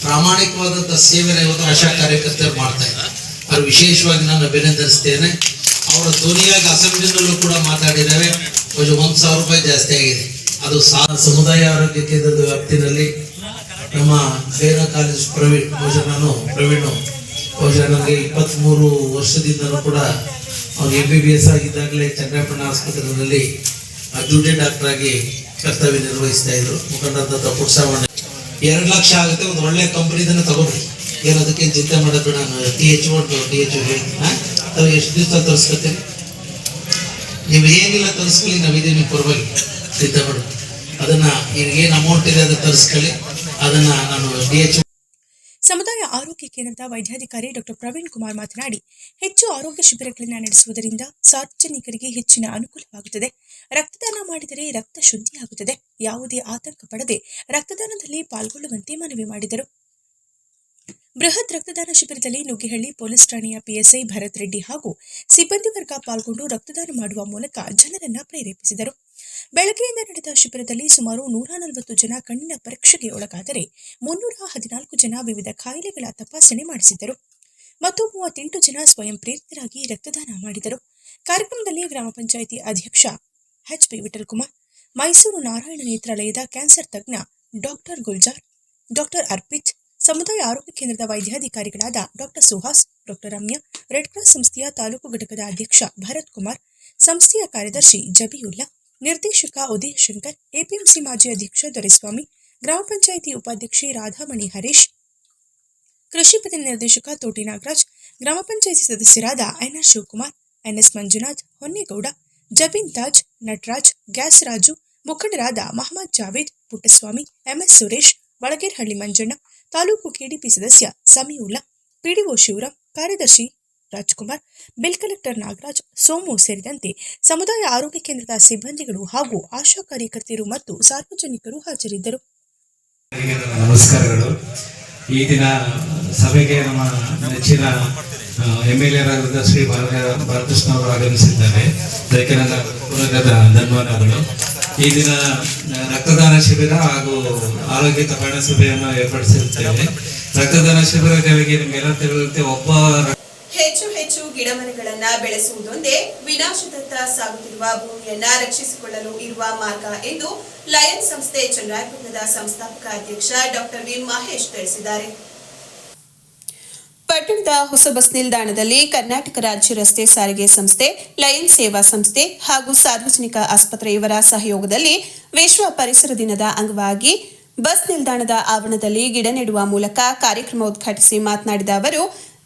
ಪ್ರಾಮಾಣಿಕವಾದಂತಹ ಸೇವೆನ ಇವತ್ತು ಆಶಾ ಕಾರ್ಯಕರ್ತರು ಮಾಡ್ತಾ ಇದ್ದಾರೆ. ಅವ್ರು ವಿಶೇಷವಾಗಿ ನಾನು ಅಭಿನಂದಿಸ್ತೇನೆ ಅವರ ಧ್ವನಿಯಾಗಿ ಅಸೆಂಬ್ಲಿನಲ್ಲೂ ಕೂಡ ಮಾತಾಡಿದ್ದಾರೆ. ಒಂದು ಸಾವಿರ ರೂಪಾಯಿ ಜಾಸ್ತಿ ಆಗಿದೆ. ಅದು ಸಮುದಾಯ ಆರೋಗ್ಯ ಕೇಂದ್ರದ ವ್ಯಾಪ್ತಿನಲ್ಲಿ ನಮ್ಮ ಸೇನಾ ಕಾಲೇಜ್ ಪ್ರವೀಣ್, ಭೋಜನನು ನಾನು ಪ್ರವೀಣ್. ಬಹುಶಃ ನನಗೆ ಇಪ್ಪತ್ತ್ಮೂರು ವರ್ಷದಿಂದಲೂ ಕೂಡ ಅವನು ಎಂ ಬಿ ಬಿ ಎಸ್ ಆಗಿದ್ದಾಗಲೇ ಚಂದ್ರಪಣ್ಣ ಆಸ್ಪತ್ರೆಯಲ್ಲಿ ಡ್ಯೂಟಿ ಡಾಕ್ಟರ್ ಆಗಿ ಕರ್ತವ್ಯ ನಿರ್ವಹಿಸ್ತಾ ಇದ್ರು. ಮುಖಂಡ ಪುಟ್ಸಾವಣ್ಣ ಎರಡು ಲಕ್ಷ ಆಗುತ್ತೆ, ಒಂದು ಒಳ್ಳೆ ಕಂಪ್ನಿದನ್ನ ತಗೊಳ್ಳಿ ಏನು ಅದಕ್ಕೆ ಚಿಂತೆ ಮಾಡೋದು ನಾನು ಟಿ ಎಚ್ ಒಟ್ಟು ಟಿ ಎಚ್ ಹೇಳ್ತೀನಿ ಎಷ್ಟು ದಿವಸ ತರಿಸ್ಕೊತೀನಿ? ನೀವು ಏನಿಲ್ಲ ತರಿಸ್ಕೊಳ್ಳಿ, ನಾವಿದ್ದೀವಿ ಪರವಾಗಿ ಮಾಡು ಅದನ್ನ ಈಗ ಏನು ಅಮೌಂಟ್ ಇದೆ ಅದು ತರಿಸ್ಕೊಳ್ಳಿ. ಅದನ್ನ ನಾನು ಸಮುದಾಯ ಆರೋಗ್ಯ ಕೇಂದ್ರದ ವೈದ್ಯಾಧಿಕಾರಿ ಡಾಕ್ಟರ್ ಪ್ರವೀಣ್ ಕುಮಾರ್ ಮಾತನಾಡಿ, ಹೆಚ್ಚು ಆರೋಗ್ಯ ಶಿಬಿರಗಳನ್ನು ನಡೆಸುವುದರಿಂದ ಸಾರ್ವಜನಿಕರಿಗೆ ಹೆಚ್ಚಿನ ಅನುಕೂಲವಾಗುತ್ತದೆ. ರಕ್ತದಾನ ಮಾಡಿದರೆ ರಕ್ತ ಶುದ್ಧಿಯಾಗುತ್ತದೆ ಯಾವುದೇ ಆತಂಕ ಪಡದೆ ರಕ್ತದಾನದಲ್ಲಿ ಪಾಲ್ಗೊಳ್ಳುವಂತೆ ಮನವಿ ಮಾಡಿದರು. ಬೃಹತ್ ರಕ್ತದಾನ ಶಿಬಿರದಲ್ಲಿ ನುಗ್ಗಿಹಳ್ಳಿ ಪೊಲೀಸ್ ಠಾಣೆಯ P S I Bharat Reddy ಹಾಗೂ ಸಿಬ್ಬಂದಿ ವರ್ಗ ಪಾಲ್ಗೊಂಡು ರಕ್ತದಾನ ಮಾಡುವ ಮೂಲಕ ಜನರನ್ನ ಪ್ರೇರೇಪಿಸಿದರು. ಬೆಳಗ್ಗೆಯಿಂದ ನಡೆದ ಶಿಬಿರದಲ್ಲಿ ಸುಮಾರು ನೂರ ನಲವತ್ತು ಜನ ಕಣ್ಣಿನ ಪರೀಕ್ಷೆಗೆ ಒಳಗಾದರೆ ಮುನ್ನೂರ ಹದಿನಾಲ್ಕು ಜನ ವಿವಿಧ ಕಾಯಿಲೆಗಳ ತಪಾಸಣೆ ಮಾಡಿಸಿದ್ದರು. ಮತ್ತು ಮೂವತ್ತೆಂಟು ಜನ ಸ್ವಯಂ ಪ್ರೇರಿತರಾಗಿ ರಕ್ತದಾನ ಮಾಡಿದರು. ಕಾರ್ಯಕ್ರಮದಲ್ಲಿ ಗ್ರಾಮ ಪಂಚಾಯಿತಿ ಅಧ್ಯಕ್ಷ ಎಚ್ ಪಿ ವಿಠಲ್ಕುಮಾರ್, ಮೈಸೂರು ನಾರಾಯಣ ನೇತ್ರಾಲಯದ ಕ್ಯಾನ್ಸರ್ ತಜ್ಞ ಡಾಕ್ಟರ್ ಗುಲ್ಜಾರ್, ಡಾಕ್ಟರ್ ಅರ್ಪಿತ್, ಸಮುದಾಯ ಆರೋಗ್ಯ ಕೇಂದ್ರದ ವೈದ್ಯಾಧಿಕಾರಿಗಳಾದ doctor Suhas, doctor Ramya, red cross ಸಂಸ್ಥೆಯ ತಾಲೂಕು ಘಟಕದ ಅಧ್ಯಕ್ಷ ಭರತ್ ಕುಮಾರ್, ಸಂಸ್ಥೆಯ ಕಾರ್ಯದರ್ಶಿ ಜಬಿಯುಲ್ಲಾ ನಿರ್ದೇಶಕ ಉದಯ ಶಂಕರ್, ಎಪಿಎಂಸಿ ಮಾಜಿ ಅಧ್ಯಕ್ಷ ದೊರೆಸ್ವಾಮಿ, ಗ್ರಾಮ ಪಂಚಾಯಿತಿ ಉಪಾಧ್ಯಕ್ಷೆ ರಾಧಾಮಣಿ ಹರೀಶ್, ಕೃಷಿ ನಿರ್ದೇಶಕ ತೋಟಿ ನಾಗರಾಜ್, ಗ್ರಾಮ ಪಂಚಾಯಿತಿ ಸದಸ್ಯರಾದ N R Shivakumar N S Manjunath, Honnegowda, Jabeen Taj, Nataraj, gas Raju, ಮುಖಂಡರಾದ Mohammed Javed, Puttaswamy, M S Suresh, Balagerehalli Manjanna, taluk K D P ಸದಸ್ಯ Samiulla, P D O Shivaram, ಕಾರ್ಯದರ್ಶಿ ರಾಜ್ಕುಮಾರ್, ಬಿಲ್ ಕಲೆಕ್ಟರ್ ನಾಗರಾಜ್, ಸೋಮು ಸೇರಿದಂತೆ ಸಮುದಾಯ ಆರೋಗ್ಯ ಕೇಂದ್ರದ ಸಿಬ್ಬಂದಿಗಳು ಹಾಗೂ ಆಶಾ ಕಾರ್ಯಕರ್ತೆಯರು ಮತ್ತು ಸಾರ್ವಜನಿಕರು ಹಾಜರಿದ್ದರು. ನಮಸ್ಕಾರಗಳು. ಈ ದಿನ ಸಭೆಗೆ ನಮ್ಮ ನೆಚ್ಚಿನ ಎಂ ಎಲ್ ಶ್ರೀ ಬಾಲಕೃಷ್ಣ ಅವರು ಆಗಮಿಸಿದ್ದಾರೆ. ಅದಕ್ಕೆ ನನ್ನ ಧನ್ಯವಾದಗಳು ಈ ದಿನ ರಕ್ತದಾನ ಶಿಬಿರ ಹಾಗೂ ಆರೋಗ್ಯ ತಪಾಸಣಾ ಸಭೆಯನ್ನು ಏರ್ಪಡಿಸಿರುತ್ತೇವೆ. ರಕ್ತದಾನ ಶಿಬಿರಗಳಿಗೆ ನಿಮಗೆಲ್ಲ ತಿಳಿದಂತೆ ಒಬ್ಬ ಹೆಚ್ಚು ಹೆಚ್ಚು ಗಿಡಮರಗಳನ್ನ ಬೆಳೆಸುವುದೊಂದೇ ವಿನಾಶದತ್ತ ಸಾಗುತ್ತಿರುವ ಭೂಮಿಯನ್ನ ರಕ್ಷಿಸಿಕೊಳ್ಳಲು ಇರುವ ಮಾರ್ಗ ಎಂದು ಲಯನ್ ಸಂಸ್ಥೆ ಚಂದ್ರಾಯಪುರದ ಸಂಸ್ಥಾಪಕ ಅಧ್ಯಕ್ಷ ಡಾಕ್ಟರ್ ವಿ ಮಹೇಶ್ ತಿಳಿಸಿದ್ದಾರೆ. ಪಟ್ಟಣದ ಹೊಸ ಬಸ್ ನಿಲ್ದಾಣದಲ್ಲಿ ಕರ್ನಾಟಕ ರಾಜ್ಯ ರಸ್ತೆ ಸಾರಿಗೆ ಸಂಸ್ಥೆ ಲಯನ್ ಸೇವಾ ಸಂಸ್ಥೆ ಹಾಗೂ ಸಾರ್ವಜನಿಕ ಆಸ್ಪತ್ರೆ ಇವರ ಸಹಯೋಗದಲ್ಲಿ ವಿಶ್ವ ಪರಿಸರ ದಿನದ ಅಂಗವಾಗಿ ಬಸ್ ನಿಲ್ದಾಣದ ಆವರಣದಲ್ಲಿ ಗಿಡ ನೆಡುವ ಮೂಲಕ ಕಾರ್ಯಕ್ರಮ ಉದ್ಘಾಟಿಸಿ ಮಾತನಾಡಿದ ಅವರು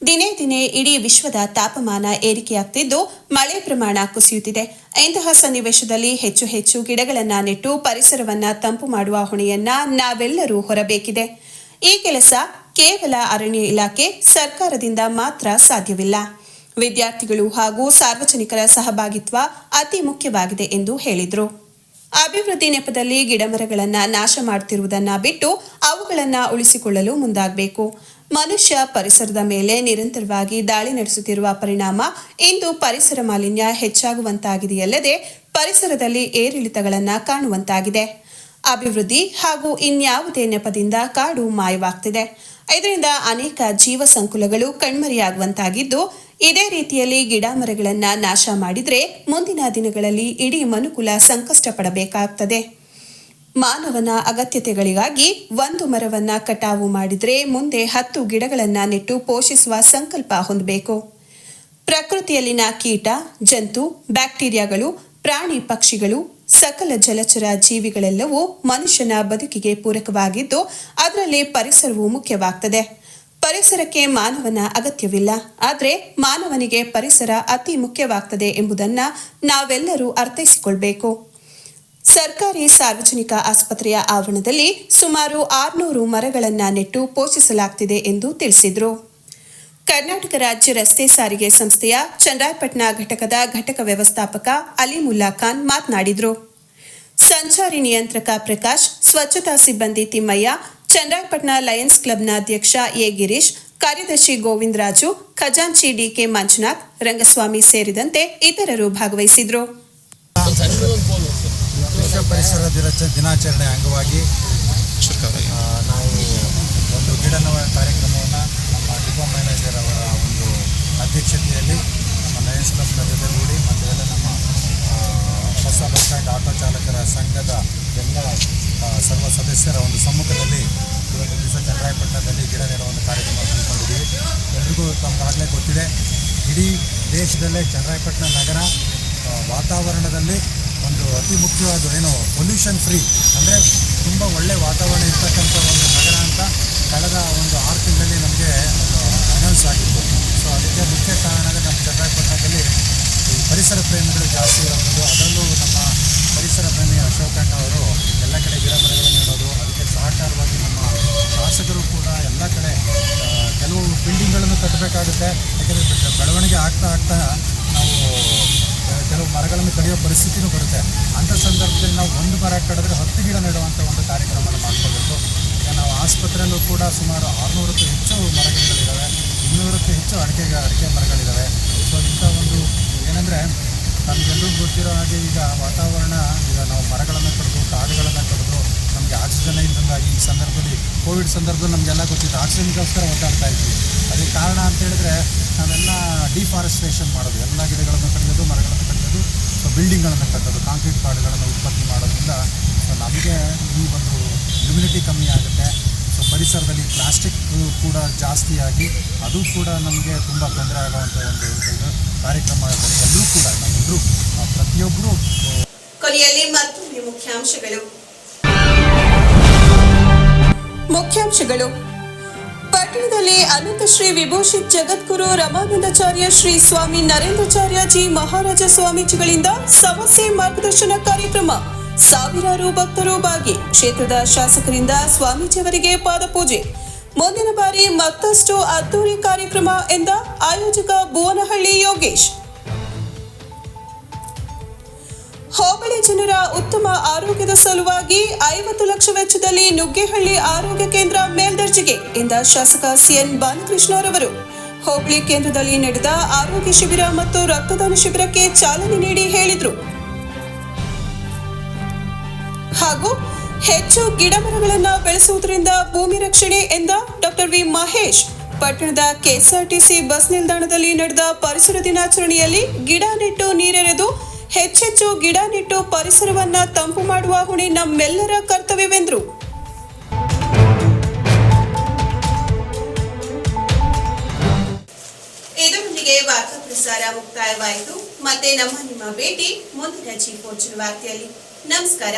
ದಿನೇ ದಿನೇ ಇಡೀ ವಿಶ್ವದ ತಾಪಮಾನ ಏರಿಕೆಯಾಗ್ತಿದ್ದು ಮಳೆ ಪ್ರಮಾಣ ಕುಸಿಯುತ್ತಿದೆ. ಇಂತಹ ಸನ್ನಿವೇಶದಲ್ಲಿ ಹೆಚ್ಚು ಹೆಚ್ಚು ಗಿಡಗಳನ್ನ ನೆಟ್ಟು ಪರಿಸರವನ್ನ ತಂಪು ಮಾಡುವ ಹೊಣೆಯನ್ನ ನಾವೆಲ್ಲರೂ ಹೊರಬೇಕಿದೆ. ಈ ಕೆಲಸ ಕೇವಲ ಅರಣ್ಯ ಇಲಾಖೆ ಸರ್ಕಾರದಿಂದ ಮಾತ್ರ ಸಾಧ್ಯವಿಲ್ಲ. ವಿದ್ಯಾರ್ಥಿಗಳು ಹಾಗೂ ಸಾರ್ವಜನಿಕರ ಸಹಭಾಗಿತ್ವ ಅತಿ ಮುಖ್ಯವಾಗಿದೆ ಎಂದು ಹೇಳಿದರು. ಅಭಿವೃದ್ಧಿ ನೆಪದಲ್ಲಿ ಗಿಡಮರಗಳನ್ನು ನಾಶ ಮಾಡುತ್ತಿರುವುದನ್ನ ಬಿಟ್ಟು ಅವುಗಳನ್ನು ಉಳಿಸಿಕೊಳ್ಳಲು ಮುಂದಾಗಬೇಕು. ಮನುಷ್ಯ ಪರಿಸರದ ಮೇಲೆ ನಿರಂತರವಾಗಿ ದಾಳಿ ನಡೆಸುತ್ತಿರುವ ಪರಿಣಾಮ ಇಂದು ಪರಿಸರ ಮಾಲಿನ್ಯ ಹೆಚ್ಚಾಗುವಂತಾಗಿದೆಯಲ್ಲದೆ ಪರಿಸರದಲ್ಲಿ ಏರಿಳಿತಗಳನ್ನು ಕಾಣುವಂತಾಗಿದೆ. ಅಭಿವೃದ್ಧಿ ಹಾಗೂ ಇನ್ಯಾವುದೇ ನೆಪದಿಂದ ಕಾಡು ಮಾಯವಾಗ್ತಿದೆ. ಇದರಿಂದ ಅನೇಕ ಜೀವ ಸಂಕುಲಗಳು ಕಣ್ಮರೆಯಾಗುವಂತಾಗಿದ್ದು, ಇದೇ ರೀತಿಯಲ್ಲಿ ಗಿಡ ಮರಗಳನ್ನು ನಾಶ ಮಾಡಿದರೆ ಮುಂದಿನ ದಿನಗಳಲ್ಲಿ ಇಡೀ ಮನುಕುಲ ಸಂಕಷ್ಟ ಪಡಬೇಕಾಗ್ತದೆ ಮಾನವನ ಅಗತ್ಯತೆಗಳಿಗಾಗಿ ಒಂದು ಮರವನ್ನ ಕಟಾವು ಮಾಡಿದರೆ ಮುಂದೆ ಹತ್ತು ಗಿಡಗಳನ್ನ ನೆಟ್ಟು ಪೋಷಿಸುವ ಸಂಕಲ್ಪ ಹೊಂದಬೇಕು. ಪ್ರಕೃತಿಯಲ್ಲಿನ ಕೀಟ, ಜಂತು, ಬ್ಯಾಕ್ಟೀರಿಯಾಗಳು, ಪ್ರಾಣಿ ಪಕ್ಷಿಗಳು, ಸಕಲ ಜಲಚರ ಜೀವಿಗಳೆಲ್ಲವೂ ಮನುಷ್ಯನ ಬದುಕಿಗೆ ಪೂರಕವಾಗಿದ್ದು ಅದರಲ್ಲಿ ಪರಿಸರವು ಮುಖ್ಯವಾಗ್ತದೆ. ಪರಿಸರಕ್ಕೆ ಮಾನವನ ಅಗತ್ಯವಿಲ್ಲ. ಆದರೆ ಮಾನವನಿಗೆ ಪರಿಸರ ಅತಿ ಮುಖ್ಯವಾಗ್ತದೆ ಎಂಬುದನ್ನು ನಾವೆಲ್ಲರೂ ಅರ್ಥೈಸಿಕೊಳ್ಬೇಕು. ಸರ್ಕಾರಿ ಸಾರ್ವಜನಿಕ ಆಸ್ಪತ್ರೆಯ ಆವರಣದಲ್ಲಿ ಸುಮಾರು ಆರುನೂರು ಮರಗಳನ್ನು ನೆಟ್ಟು ಪೋಷಿಸಲಾಗ್ತಿದೆ ಎಂದು ತಿಳಿಸಿದರು. ಕರ್ನಾಟಕ ರಾಜ್ಯ ರಸ್ತೆ ಸಾರಿಗೆ ಸಂಸ್ಥೆಯ ಚಂದ್ರಾಯಪಟ್ಟಣ ಘಟಕದ ಘಟಕ ವ್ಯವಸ್ಥಾಪಕ ಅಲಿಮುಲ್ಲಾ ಖಾನ್ ಮಾತನಾಡಿದರು. ಸಂಚಾರಿ ನಿಯಂತ್ರಕ ಪ್ರಕಾಶ್, ಸ್ವಚ್ಛತಾ ಸಿಬ್ಬಂದಿ ತಿಮ್ಮಯ್ಯ ಚಂದ್ರಾಯಪಟ್ಟಣ ಲಯನ್ಸ್ ಕ್ಲಬ್ನ ಅಧ್ಯಕ್ಷ ಎ ಗಿರೀಶ್, ಕಾರ್ಯದರ್ಶಿ ಗೋವಿಂದರಾಜು, ಖಜಾಂಚಿ ಡಿಕೆ ಮಂಜುನಾಥ್, ರಂಗಸ್ವಾಮಿ ಸೇರಿದಂತೆ ಇತರರು ಭಾಗವಹಿಸಿದರು. ವಿಶ್ವ ಪರಿಸರ ದಿನಾಚ ದಿನಾಚರಣೆ ಅಂಗವಾಗಿ ನಾವು ಒಂದು ಗಿಡ ನೆಡುವ ಕಾರ್ಯಕ್ರಮವನ್ನು ನಮ್ಮ ಡಿಪೋ ಮ್ಯಾನೇಜರ್ ಅವರ ಒಂದು ಅಧ್ಯಕ್ಷತೆಯಲ್ಲಿ ನಮ್ಮ ಲಯನ್ಸ್ ಕ್ಲಬ್ನ ಜೊತೆಗೂಡಿ ಮತ್ತು ಎಲ್ಲ ನಮ್ಮ ಹೊಸ ಬಸ್ ಸ್ಟ್ಯಾಂಡ್ ಆಟೋ ಚಾಲಕರ ಸಂಘದ ಎಲ್ಲ ಸರ್ವ ಸದಸ್ಯರ ಒಂದು ಸಮ್ಮುಖದಲ್ಲಿ ಇವತ್ತು ದಿವಸ ಚನ್ನರಾಯಪಟ್ಟಣದಲ್ಲಿ ಗಿಡ ನೆಡುವ ಒಂದು ಕಾರ್ಯಕ್ರಮ ಹಮ್ಮಿಕೊಂಡಿದ್ದೀವಿ. ಎಲ್ರಿಗೂ ತಮಗಾಗಲೇ ಗೊತ್ತಿದೆ ಇಡೀ ದೇಶದಲ್ಲೇ ಚನ್ನರಾಯಪಟ್ಟಣ ನಗರ ವಾತಾವರಣದಲ್ಲಿ ಒಂದು ಅತಿ ಮುಖ್ಯವಾದ ಏನು ಪೊಲ್ಯೂಷನ್ ಫ್ರೀ ಅಂದರೆ ತುಂಬ ಒಳ್ಳೆಯ ವಾತಾವರಣ ಇರ್ತಕ್ಕಂಥ ಒಂದು ನಗರ ಅಂತ ಕಳೆದ ಒಂದು ಆರು ತಿಂಗಳಲ್ಲಿ ನಮಗೆ ಅನೌನ್ಸ್ ಆಗಿತ್ತು. ಸೊ ಅದಕ್ಕೆ ಮುಖ್ಯ ಕಾರಣ ನಮ್ಮ ಚನ್ನರಾಯಪಟ್ಟಣದಲ್ಲಿ ಈ ಪರಿಸರ ಪ್ರೇಮಿಗಳು ಜಾಸ್ತಿ ಇರಬಹುದು ಅದರಲ್ಲೂ ನಮ್ಮ ಪರಿಸರ ಪ್ರೇಮಿ ಅಶೋಕಣ್ಣ ಅವರು ಎಲ್ಲ ಕಡೆ ಗಿಡ ಮರಗಳನ್ನು ನೆಡೋದು, ಅದಕ್ಕೆ ಸಹಕಾರವಾಗಿ ನಮ್ಮ ಶಾಸಕರು ಕೂಡ ಎಲ್ಲ ಕಡೆ ಕೆಲವು ಬಿಲ್ಡಿಂಗ್ಗಳನ್ನು ಕಟ್ಟಬೇಕಾಗುತ್ತೆ. ಯಾಕೆಂದರೆ ಬೆಳವಣಿಗೆ ಆಗ್ತಾ ಆಗ್ತಾ ನಾವು ಕೆಲವು ಮರಗಳನ್ನು ಕಡಿಯೋ ಪರಿಸ್ಥಿತಿನೂ ಬರುತ್ತೆ. ಅಂಥ ಸಂದರ್ಭದಲ್ಲಿ ನಾವು ಒಂದು ಮರ ಕಡಿದ್ರೆ ಹತ್ತು ಗಿಡ ನೆಡುವಂಥ ಒಂದು ಕಾರ್ಯಕ್ರಮವನ್ನು ಮಾಡ್ಕೋಬೇಕು ಈಗ ನಾವು ಆಸ್ಪತ್ರೆಯಲ್ಲೂ ಕೂಡ ಸುಮಾರು ಆರುನೂರಕ್ಕೂ ಹೆಚ್ಚು ಮರಗಿಡಗಳಿದ್ದಾವೆ ಇನ್ನೂರಕ್ಕೂ ಹೆಚ್ಚು ಅಡಿಕೆ ಅಡಿಕೆ ಮರಗಳಿದ್ದಾವೆ. ಸೊ ಇಂಥ ಒಂದು ಏನಂದರೆ ನಮಗೆಲ್ಲರೂ ಗೊತ್ತಿರೋ ಹಾಗೆ ಈಗ ವಾತಾವರಣ, ಈಗ ನಾವು ಮರಗಳನ್ನು ಕಡಿದು, ಕಾಡುಗಳನ್ನು ಕಡಿದು ನಮಗೆ ಆಕ್ಸಿಜನ್ ಇಲ್ದಂಗಾಗಿ ಈ ಸಂದರ್ಭದಲ್ಲಿ, ಕೋವಿಡ್ ಸಂದರ್ಭದಲ್ಲಿ ನಮಗೆಲ್ಲ ಗೊತ್ತಿತ್ತು. ಆಕ್ಸಿಜನ್ಗೋಸ್ಕರ ಒದ್ದಾಡ್ತಾ ಇದ್ವಿ. ಅದಕ್ಕೆ ಕಾರಣ ಅಂತ ಹೇಳಿದ್ರೆ ನಾವೆಲ್ಲ ಡಿಫಾರೆಸ್ಟ್ರೇಷನ್ ಮಾಡೋದು. ಎಲ್ಲ ಗಿಡಗಳನ್ನು ಕಡಿಯೋದು ಮರಗಳನ್ನು ಸೊ ಬಿಲ್ಡಿಂಗ್ಗಳನ್ನು ಕಟ್ಟೋದು ಕಾಂಕ್ರೀಟ್ ಕಾಡುಗಳನ್ನು ಉತ್ಪತ್ತಿ ಮಾಡೋದ್ರಿಂದ ಸೊ ನಮಗೆ ಈ ಒಂದು ಇಮ್ಯುನಿಟಿ ಕಮ್ಮಿ ಆಗುತ್ತೆ. ಸೊ ಪರಿಸರದಲ್ಲಿ ಪ್ಲಾಸ್ಟಿಕ್ ಕೂಡ ಜಾಸ್ತಿಯಾಗಿ ಅದು ಕೂಡ ನಮಗೆ ತುಂಬ ತೊಂದರೆ ಆಗುವಂಥ ಒಂದು ಕಾರ್ಯಕ್ರಮ ಕಾರ್ಯಕ್ರಮದಲ್ಲಿ ಎಲ್ಲರೂ ಕೂಡ ನಮ್ಮೆಲ್ಲರೂ ಪ್ರತಿಯೊಬ್ಬರು ಕೊನೆಯಲ್ಲಿ ಮತ್ತೊಮ್ಮೆ ಮುಖ್ಯಾಂಶಗಳು. ಮುಖ್ಯಾಂಶಗಳು. ಪಟ್ಟಣದಲ್ಲಿ ಅನಂತ ಶ್ರೀ ವಿಭೂಷಿತ್ ಜಗದ್ಗುರು ರಮಾನಂದಾಚಾರ್ಯ ಶ್ರೀ ಸ್ವಾಮಿ ನರೇಂದ್ರಾಚಾರ್ಯ ಜಿ ಮಹಾರಾಜ ಸ್ವಾಮೀಜಿಗಳಿಂದ ಸಮಸ್ಯೆ ಮಾರ್ಗದರ್ಶನ ಕಾರ್ಯಕ್ರಮ. ಸಾವಿರಾರು ಭಕ್ತರು ಭಾಗಿ ಕ್ಷೇತ್ರದ ಶಾಸಕರಿಂದ ಸ್ವಾಮೀಜಿಯವರಿಗೆ ಪಾದಪೂಜೆ. ಮುಂದಿನ ಬಾರಿ ಮತ್ತಷ್ಟು ಅದ್ದೂರಿ ಕಾರ್ಯಕ್ರಮ ಎಂದ ಆಯೋಜಕ ಭುವನಹಳ್ಳಿ ಯೋಗೇಶ್. ಹೋಬಳಿ ಜನರ ಉತ್ತಮ ಆರೋಗ್ಯದ ಸಲುವಾಗಿ ಐವತ್ತು ಲಕ್ಷ ವೆಚ್ಚದಲ್ಲಿ ನುಗ್ಗೇಹಳ್ಳಿ ಆರೋಗ್ಯ ಕೇಂದ್ರ ಮೇಲ್ದರ್ಜೆಗೆ ಎಂದ ಶಾಸಕ ಸಿಎನ್ ಬಾಲಕೃಷ್ಣರವರು ಹೋಬಳಿ ಕೇಂದ್ರದಲ್ಲಿ ನಡೆದ ಆರೋಗ್ಯ ಶಿಬಿರ ಮತ್ತು ರಕ್ತದಾನ ಶಿಬಿರಕ್ಕೆ ಚಾಲನೆ ನೀಡಿ ಹೇಳಿದರು. ಹಾಗೂ ಹೆಚ್ಚು ಗಿಡಮರಗಳನ್ನು ಬೆಳೆಸುವುದರಿಂದ ಭೂಮಿ ರಕ್ಷಣೆ ಎಂದ ಡಾಕ್ಟರ್ ವಿ ಮಹೇಶ್, ಪಟ್ಟಣದ ಕೆಎಸ್ಆರ್ಟಿಸಿ ಬಸ್ ನಿಲ್ದಾಣದಲ್ಲಿ ನಡೆದ ಪರಿಸರ ದಿನಾಚರಣೆಯಲ್ಲಿ ಗಿಡ ನೆಟ್ಟು ನೀರೆರೆದು ಹೆಚ್ಚೆಚ್ಚು ಗಿಡ ನೆಟ್ಟು ಪರಿಸರವನ್ನ ತಂಪು ಮಾಡುವ ಹೊಣೆ ನಮ್ಮೆಲ್ಲರ ಕರ್ತವ್ಯವೆಂದರು. ಇದರೊಂದಿಗೆ ವಾರ್ತಾ ಪ್ರಸಾರ ಮುಕ್ತಾಯವಾಯಿತು. ಮತ್ತೆ ನಮ್ಮ ನಿಮ್ಮ ಭೇಟಿ ಮುಂದಿನ ಜಿ ವಾರ್ತೆಯಲ್ಲಿ ನಮಸ್ಕಾರ.